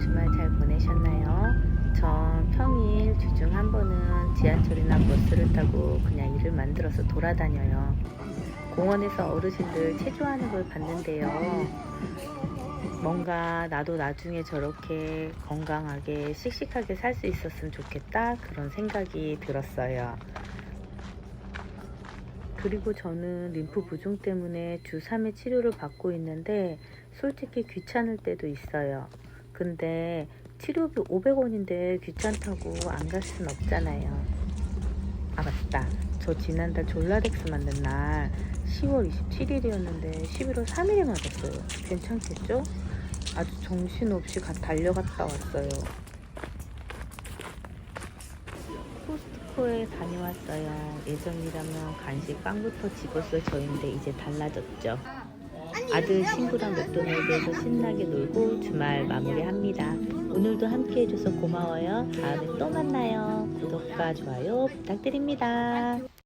주말 잘 보내셨나요? 전 평일 주중 한 번은 지하철이나 버스를 타고 그냥 일을 만들어서 돌아다녀요. 공원에서 어르신들 체조하는 걸 봤는데요. 뭔가 나도 나중에 저렇게 건강하게 씩씩하게 살 수 있었으면 좋겠다 그런 생각이 들었어요. 그리고 저는 림프 부종 때문에 주 3회 치료를 받고 있는데 솔직히 귀찮을 때도 있어요. 근데 치료비 500원인데 귀찮다고 안 갈 순 없잖아요. 아 맞다. 저 지난달 졸라덱스 맞는 날 10월 27일이었는데 11월 3일에 맞았어요. 괜찮겠죠? 아주 정신없이 가, 달려갔다 왔어요. 코스트코에 다녀왔어요. 예전이라면 간식 빵부터 집었을 저인데 이제 달라졌죠. 아들 친구랑 맥도날드에서 신나게 놀고 주말 마무리합니다. 오늘도 함께 해줘서 고마워요. 다음에 또 만나요. 구독과 좋아요 부탁드립니다.